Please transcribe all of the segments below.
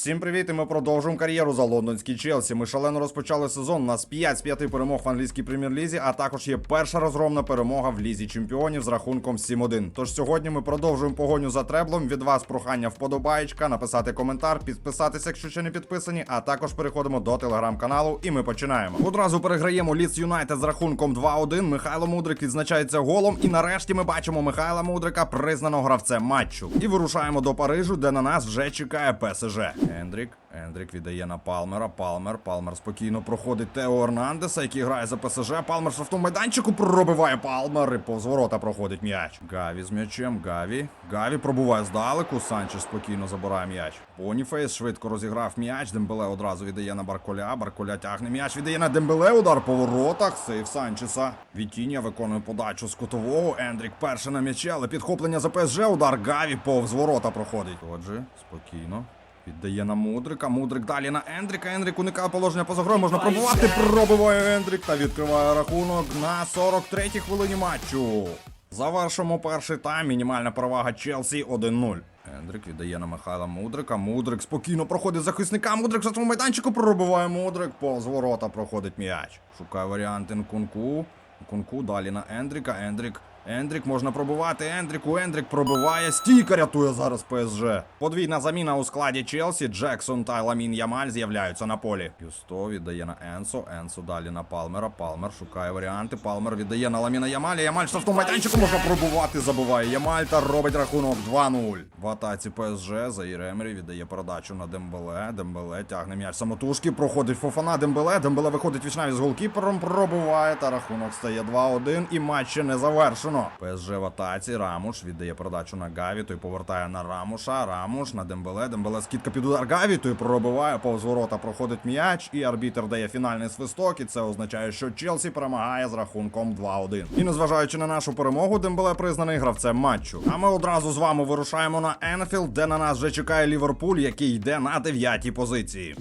Всім привіт! І ми продовжуємо кар'єру за лондонський Челсі. Ми шалено розпочали сезон. У нас 5 з 5 перемог в англійській прем'єр-лізі, а також є перша розгромна перемога в лізі чемпіонів з рахунком 7-1. Тож сьогодні ми продовжуємо погоню за треблом. Від вас прохання вподобаєчка, написати коментар, підписатися, якщо ще не підписані. А також переходимо до телеграм-каналу. І ми починаємо. Одразу переграємо Ліц Юнайтед з рахунком 2-1. Михайло Мудрик відзначається голом. І нарешті ми бачимо Михайла Мудрика, признаного гравцем матчу. І вирушаємо до Парижу, де на нас вже чекає ПСЖ. Ендрік. Ендрік віддає на Палмера. Палмер. Палмер спокійно проходить Тео Ернандеса, який грає за ПСЖ. Палмер в тому майданчику пробиває Палмер. І повз ворота проходить м'яч. Гаві з м'ячем. Гаві. Гаві пробуває здалеку. Санчес спокійно забирає м'яч. Боніфейс швидко розіграв м'яч. Дембеле одразу віддає на Барколя. Барколя тягне м'яч. Віддає на Дембеле. Удар по воротах. Сейв Санчеса. Вітіння виконує подачу з кутового. Ендрік перший на м'ячі, але підхоплення за ПСЖ. Удар Гаві повз ворота проходить. Отже, спокійно. Віддає на Мудрика. Мудрик далі на Ендріка. Ендрік уникає положення поза грою. Можна пробувати. Пробиває Ендрік та відкриває рахунок на 43-й хвилині матчу. Завершимо перший тайм. Мінімальна перевага Челсі 1-0. Ендрік віддає на Михайла Мудрика. Мудрик спокійно проходить захисника. Мудрик за своєму майданчику пробиває Мудрик. Повз ворота проходить м'яч. Шукає варіанти Нкунку. Нкунку далі на Ендріка. Ендрік. Ендрік можна пробивати. Ендріку. Ендрік пробиває. Стійка рятує зараз ПСЖ. Подвійна заміна у складі Челсі. Джексон та Ламін Ямаль з'являються на полі. Юсто віддає на Енсо. Енсо далі на Палмера. Палмер шукає варіанти. Палмер віддає на Ламіна Ямаля. Ямаль в штрафному майданчику можна пробувати. Забиває Ямаль та робить рахунок 2-0. В атаці ПСЖ Заїр Емрі віддає передачу на Дембеле. Дембеле тягне м'яч самотужки. Проходить Фофана Дембеле. Дембеле виходить вічнаві з голкіпером. Пробиває та рахунок стає 2-1. І матч ще не завершено. ПСЖ в атаці. Рамуш віддає передачу на Гаві. Той повертає на Рамуша. Рамуш на Дембеле. Дембеле скидка під удар Гаві. Той пробиває. Повз ворота проходить м'яч. І арбітер дає фінальний свисток. І це означає, що Челсі перемагає з рахунком 2-1. І незважаючи на нашу перемогу, Дембеле признаний гравцем матчу. А ми одразу з вами вирушаємо на Енфілд, де на нас вже чекає Ліверпуль, який йде на дев'ятій позиції.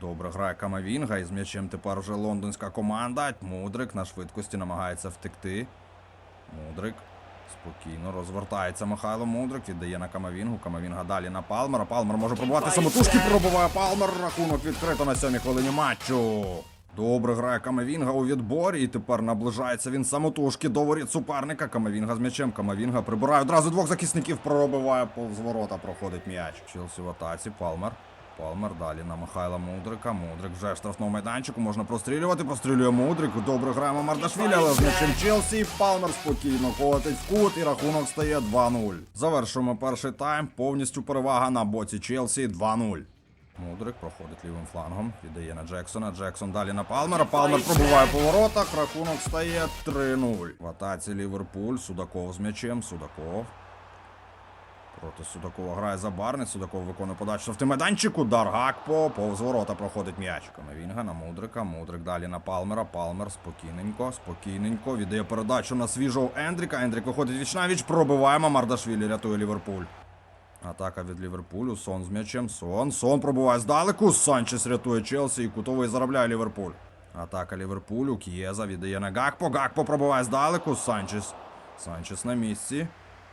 Добре грає Камавінга, і з м'ячем тепер вже лондонська команда. Мудрик на швидкості намагається втекти. Мудрик. Спокійно розвертається Михайло Мудрик, віддає на Камавінгу. Камавінга далі на Палмера. Палмер може пробувати самотужки. Пробиває Палмер. Рахунок відкрито на сьомій хвилині матчу. Добре грає Камавінга у відборі, і тепер наближається він самотужки до воріт суперника. Камавінга з м'ячем. Камавінга прибирає одразу двох захисників, пробиває повз ворота, проходить м'яч. Челсі в атаці. Палмер. Палмер далі на Михайла Мудрика. Мудрик вже в штрафному майданчику. Можна прострілювати. Прострілює Мудрик. Добре граємо Мардашвілі, але з м'ячем Челсі. Палмер спокійно котить в кут і рахунок стає 2-0. Завершуємо перший тайм. Повністю перевага на боці Челсі 2-0. Мудрик проходить лівим флангом. Віддає на Джексона. Джексон далі на Палмера. Палмер пробуває по воротах. Рахунок стає 3-0. В атаці Ліверпуль. Судаков з м'ячем. Судаков. Проти Судакова грає за Забарний. Судаков виконує подачу в майданчик. Удар Гакпо. Повз ворота проходить м'яч. Камавінга на Мудрика. Мудрик далі на Палмера. Палмер спокійненько, спокійненько. Віддає передачу на свіжого Ендріка. Ендрік виходить вічнавіч. Пробиваємо. Мардашвілі рятує Ліверпуль. Атака від Ліверпулю. Сон з м'ячем. Сон. Сон пробуває здалеку. Санчес рятує Челсі і кутовий заробляє Ліверпуль. Атака Ліверпулю. К'єза віддає на Гакпо. Гакпо пробуває здалеку. Санчес. Санчес на місці.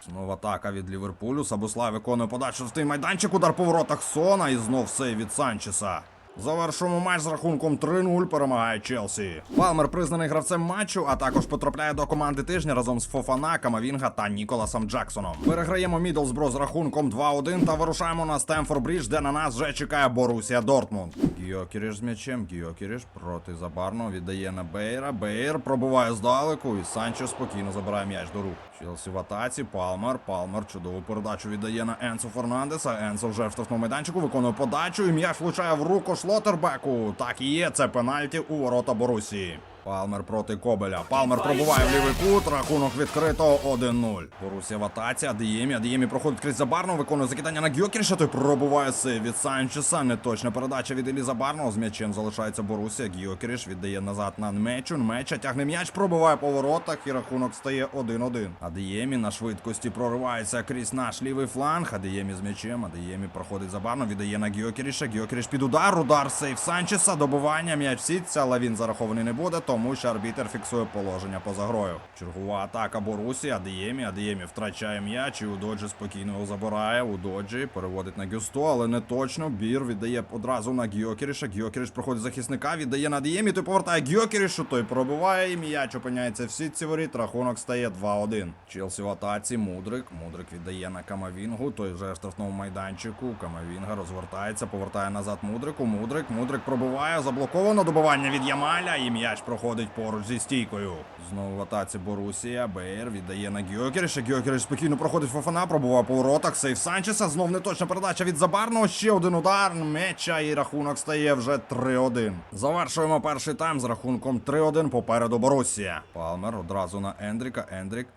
Знову атака від Ліверпулю. Сабуслай виконує подачу в той майданчик. Удар по воротах Сона. І знов сей від Санчеса. Завершуємо матч з рахунком 3-0. Перемагає Челсі. Палмер признаний гравцем матчу, а також потрапляє до команди тижня разом з Фофана, Камавінга та Ніколасом Джексоном. Переграємо Мідлсбро з рахунком 2-1 та вирушаємо на Стемфорд Брідж, де на нас вже чекає Борусія Дортмунд. Гіокіріш з м'ячем. Гіокіріш проти Забарного віддає на Бейра. Бейр пробиває здалеку, і Санчо спокійно забирає м'яч до рук. Челсі в атаці. Палмер. Палмер чудову передачу віддає на Енсо Фернандеса. Енсо вже в штрафному майданчику виконує подачу. І м'яч влучає в руку Шлотербеку. Так і є. Це пенальті у ворота Борусії. Палмер проти Кобеля. Палмер пробуває в лівий кут. Рахунок відкрито 1-0. Борусія в атаці. Адіємі. Адіємі проходить крізь Забарного. Виконує закидання на Гьокеріша. Той пробуває сейв від Санчеса. Неточна передача від Елі Забарного. З м'ячем залишається Борусія. Гьокеріш віддає назад на Нмечу. Нмеча тягне м'яч, пробуває по воротах і рахунок стає 1-1. Адіємі на швидкості проривається крізь наш лівий фланг. Адіємі з м'ячем. Адіємі проходить Забарно. Віддає на Гьокеріша. Гьокеріш під удар. Удар сейв Санчеса. Добування. М'яч в сітці, але він зарахований не буде. Тому що арбітер фіксує положення поза грою. Чергова атака Борусі, Адіємі, Адіємі втрачає м'яч і Удоджі спокійно його забирає. Удоджі переводить на Гюсто, але не точно. Бір віддає одразу на Гьокеріша. Гьокеріш проходить захисника, віддає на Адіємі, той повертає Гьокерішу, той пробиває і м'яч опиняється в сітці воріт. Рахунок стає 2-1. Челсі в атаці, Мудрик. Мудрик віддає на Камавінгу, той вже в штрафному майданчику. Камавінга розвертається, повертає назад Мудрику. Мудрик, Мудрик пробиває, заблоковано добивання від Ямаля, і м'яч проходить поруч зі стійкою. Знову в атаці Борусія. Бейер віддає на Гьокеріша. Гьокеріш спокійно проходить Фофана, пробуває по воротах. Сейф Санчеса. Знов неточна передача від Забарного. Ще один удар м'яча і рахунок стає вже 3-1. Завершуємо перший тайм з рахунком 3-1 попереду Борусія. Палмер одразу на Ендріка. Ендрік.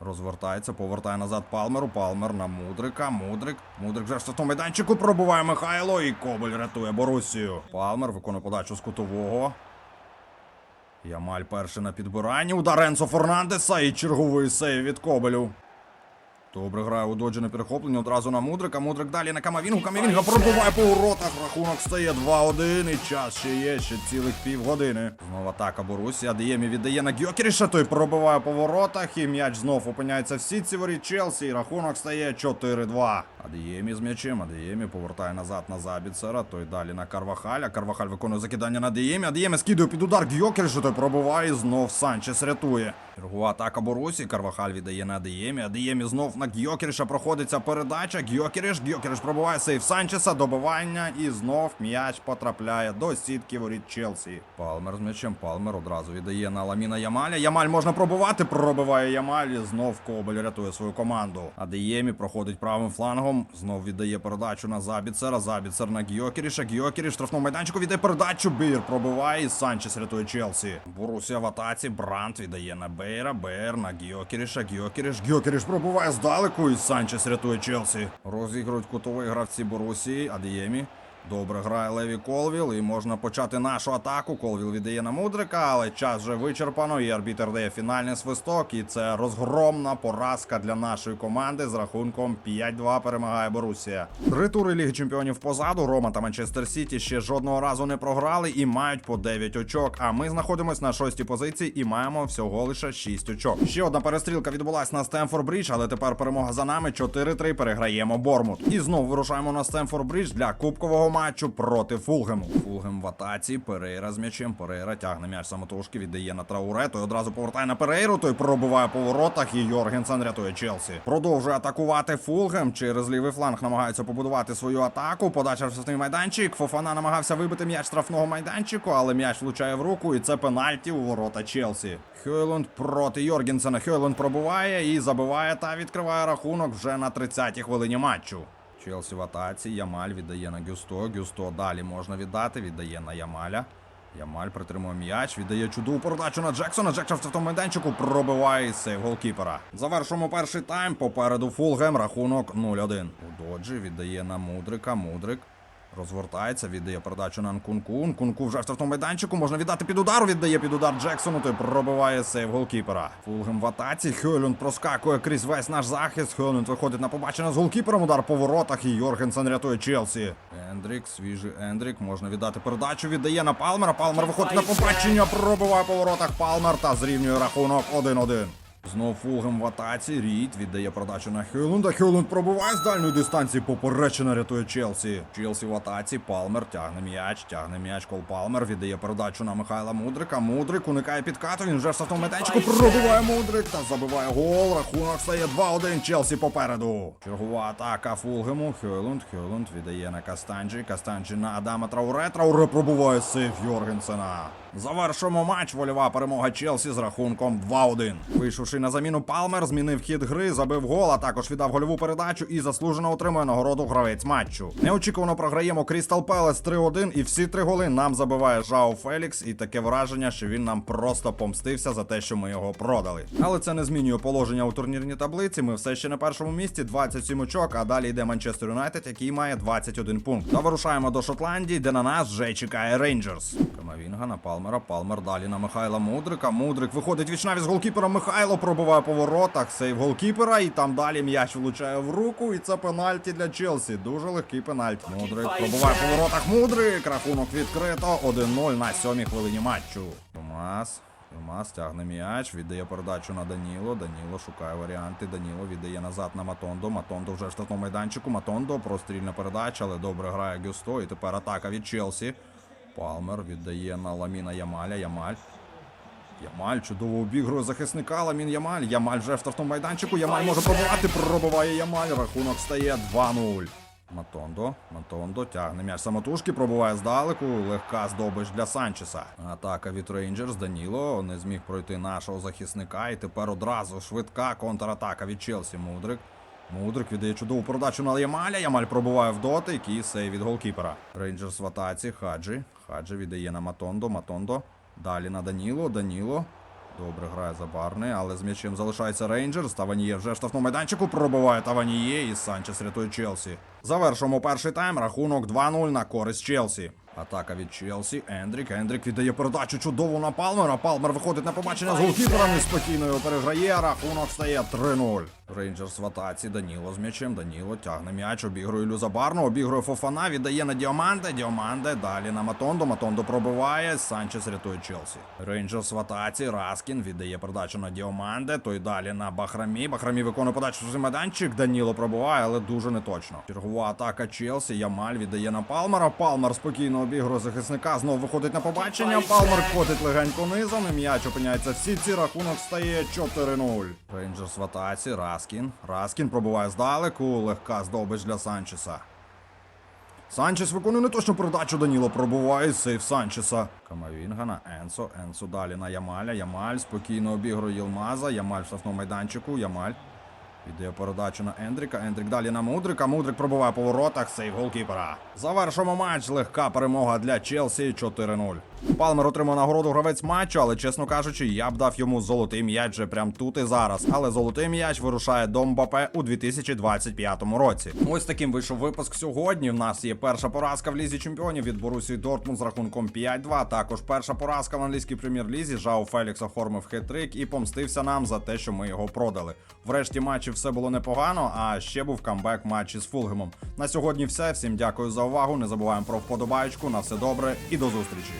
Розвертається, повертає назад Палмеру. Палмер на Мудрика. Мудрик. Мудрик вже в штатному майданчику пробуває Михайло. І Кобель рятує Борусію. Палмер виконує подачу з кутового. Ямаль перший на підбиранні. Удар Енсо Фернандеса і черговий сейв від Кобелю. Добре грає у доджі на перехопленні одразу на Мудрика. Мудрик далі на Камавінгу. Камавінга пробиває по воротах. Рахунок стає 2-1. І час ще є, ще цілих півгодини. Знову атака Борусі. Адіємі віддає на Гьокеріша. Той пробиває по воротах. І м'яч знов опиняється в сітці воріт Челсі. І рахунок стає 4-2. Адіємі з м'ячем. Адіємі повертає назад на Забіцера. Той далі на Карвахаля. Карвахаль виконує закидання на Адіємі. Адіємі скидує під удар Гьокеріша. Той пробиває. І знов Санчес рятує. Чергова атака Борусі. Карвахаль віддає на Адіємі. Адіємі знов на Гьокеріша проходиться передача. Гьокеріш. Гьокеріш пробиває сейф Санчеса. Добивання. І знов м'яч потрапляє до сітки воріт Челсі. Палмер з м'ячем. Палмер одразу віддає на Ламіна Ямаля. Ямаль можна пробивати. Пробиває Ямаль. І знов Кобель рятує свою команду. Адіємі проходить правим флангом. Знов віддає передачу на Забіцера. Забіцер на. Гьокеріш в штрафному майданчику віддає передачу. Бір пробиває. І Санчес рятує Челсі. Борусія в атаці. Брант віддає на Бейра. Бейр на Гьокеріша. Гьокеріш. Гьокеріш пробиває здалеку. І Санчес рятує Челсі. Розігрують кутовий гравці Борусії. Адіємі. Добре грає Леві Колвіл, і можна почати нашу атаку. Колвіл віддає на Мудрика, але час вже вичерпано, і арбітер дає фінальний свисток. І це розгромна поразка для нашої команди з рахунком 5-2 перемагає Борусія. Три тури Ліги Чемпіонів позаду. Рома та Манчестер Сіті ще жодного разу не програли і мають по 9 очок. А ми знаходимось на шостій позиції і маємо всього лише 6 очок. Ще одна перестрілка відбулась на Стемфорд Брідж, але тепер перемога за нами 4-3 переграємо Бормут. І знову вирушаємо на Стемфорд Брідж для кубкового матчу проти Фулгему. Фулгем в атаці. Перейра з м'ячем. Перейра тягне м'яч самотужки, віддає на Трауре. Той одразу повертає на Перейру. Той пробиває по воротах. І Йоргенсен рятує Челсі. Продовжує атакувати Фулгем. Через лівий фланг намагається побудувати свою атаку. Подача в штрафний майданчик. Фофана намагався вибити м'яч штрафного майданчику, але м'яч влучає в руку. І це пенальті у ворота Челсі. Хьойлунд проти Йоргенсена. Хьойлунд пробиває і забиває та відкриває рахунок вже на 30-й хвилині матчу. Челсі в атаці. Ямаль віддає на Гюсто. Гюсто далі можна віддати. Віддає на Ямаля. Ямаль притримує м'яч, віддає чудову передачу на Джексона. Джексон в цьому майданчику пробиває сейв голкіпера. Завершуємо перший тайм. Попереду Фулгем. Рахунок 0-1. У Доджі віддає на Мудрика. Мудрик. Розвертається, віддає передачу на Нкунку. Нкунку вже в штрафному майданчику. Можна віддати під удар. Віддає під удар Джексону. Той пробиває сейв голкіпера. Фулгем в атаці. Хьолюнд проскакує крізь весь наш захист. Хьолюнд виходить на побачення з голкіпером. Удар по воротах. І Йоргенсен рятує Челсі. Ендрік, свіжий Ендрік. Можна віддати передачу. Віддає на Палмера. Палмер виходить на побачення. Пробиває по воротах Палмер та зрівнює рахунок 1-1. Знов Фулгем в атаці. Рід віддає продачу на Хюлунда. Хюлунд пробуває з дальньої дистанції. Поперечина рятує Челсі. Челсі в атаці. Палмер тягне м'яч. Тягне м'яч. Кол Палмер віддає передачу на Михайла Мудрика. Мудрик уникає підкату. Він вже в штрафному майданчику пробиває Мудрик та забиває гол. Рахунок стає 2-1. Челсі попереду. Чергова атака Фулгему. Хюлунд. Хюлунд віддає на Кастанджі. Кастанджі на Адама Трауре. Трауре пробуває сейф Йоргенсена. Завершуємо матч. Вольова перемога Челсі з рахунком 2-1. Вийшовши на заміну Палмер, змінив хід гри, забив гол, а також віддав гольову передачу і заслужено отримує нагороду гравець матчу. Неочікувано програємо Крістал Пелес 3-1, і всі три голи нам забиває Жао Фелікс. І таке враження, що він нам просто помстився за те, що ми його продали. Але це не змінює положення у турнірній таблиці. Ми все ще на першому місці, 27 очок, а далі йде Манчестер Юнайтед, який має 21 пункт. Та вирушаємо до Шотландії, де на нас вже чекає Рейнджерс. Камавінга на Палмера. Палмер далі на Михайла Мудрика. Мудрик виходить вічнаві з голкіпером. Михайло пробиває по воротах. Сейв голкіпера. І там далі м'яч влучає в руку. І це пенальті для Челсі. Дуже легкий пенальті. Мудрик пробиває по воротах. Мудрик. Рахунок відкрито. 1-0 на сьомій хвилині матчу. Ілмаз. Ілмаз тягне м'яч, віддає передачу на Даніло. Даніло шукає варіанти. Даніло віддає назад на Матондо. Матондо вже в штатному майданчику. Матондо прострільна передача, але добре грає Гюсто. І тепер атака від Челсі. Палмер віддає на Ламіна Ямаля. Ямаль. Ямаль чудово обігрує захисника. Ламін Ямаль. Ямаль вже в штрафному майданчику. Ямаль може пробувати. Пробиває Ямаль. Рахунок стає 2-0. Матондо. Матондо тягне м'яч самотужки, пробуває здалеку. Легка здобич для Санчеса. Атака від Рейнджерс. Даніло не зміг пройти нашого захисника. І тепер одразу швидка контратака від Челсі. Мудрик. Мудрик віддає чудову передачу на Ямаля. Ямаль пробуває в дотик і сейв від голкіпера. Рейнджерс в атаці. Хаджі. Хаджі віддає на Матондо. Матондо. Далі на Даніло. Даніло. Добре грає за Барни, але з м'ячем залишається Рейнджерс. Таваніє вже штрафному майданчику. Пробиває Таваніє і Санчес рятує Челсі. Завершимо перший тайм. Рахунок 2-0 на користь Челсі. Атака від Челсі. Ендрік. Ендрік віддає передачу чудову на Палмера. Палмер виходить на побачення з голкіпером і спокійно його переграє. Рахунок стає 3-0. Рейнджерс в атаці. Даніло з м'ячем. Даніло тягне м'яч, обігрує Люзабарну, обігрує Фофана, віддає на Діаманде. Діаманде далі на Матондо. Матондо пробиває. Санчес рятує Челсі. Рейнджерс в атаці. Раскін віддає передачу на Діаманде. Той далі на Бахрамі. Бахрамі виконує подачу в майданчик. Даніло пробиває, але дуже неточно. Чергова атака Челсі. Ямаль віддає на Палмера. Палмер спокійно обігрує захисника. Знову виходить на побачення. Палмер котить легенько низом. І м'яч опиняється в сітці. Рахунок стає 4-0. Рейнджерс в атаці. Раскін. Раскін пробиває здалеку. Легка здобич для Санчеса. Санчес виконує неточну передачу. Даніло пробуває сейф Санчеса. Камавінга на Енсо. Енсо далі на Ямаля. Ямаль спокійно обігрує Єлмаза. Ямаль в штрафному майданчику. Ямаль. Віддає передачу на Ендріка. Ендрік далі на Мудрика. Мудрик пробиває по воротах. Сейв голкіпера. Завершимо матч. Легка перемога для Челсі 4-0. Палмер отримав нагороду гравець матчу, але чесно кажучи, я б дав йому золотий м'яч вже прям тут і зараз. Але золотий м'яч вирушає до Мбапе у 2025 році. Ось таким вийшов випуск сьогодні. В нас є перша поразка в лізі чемпіонів від Борусії Дортмунд з рахунком 5-2. Також перша поразка в англійській прем'єр-лізі. Жао Фелікс оформив хитрик і помстився нам за те, що ми його продали. Врешті матчі все було непогано. А ще був камбек матчі з Фулгемом. На сьогодні все. Всім дякую за увагу. Не забуваємо про вподобайку. На все добре і до зустрічі.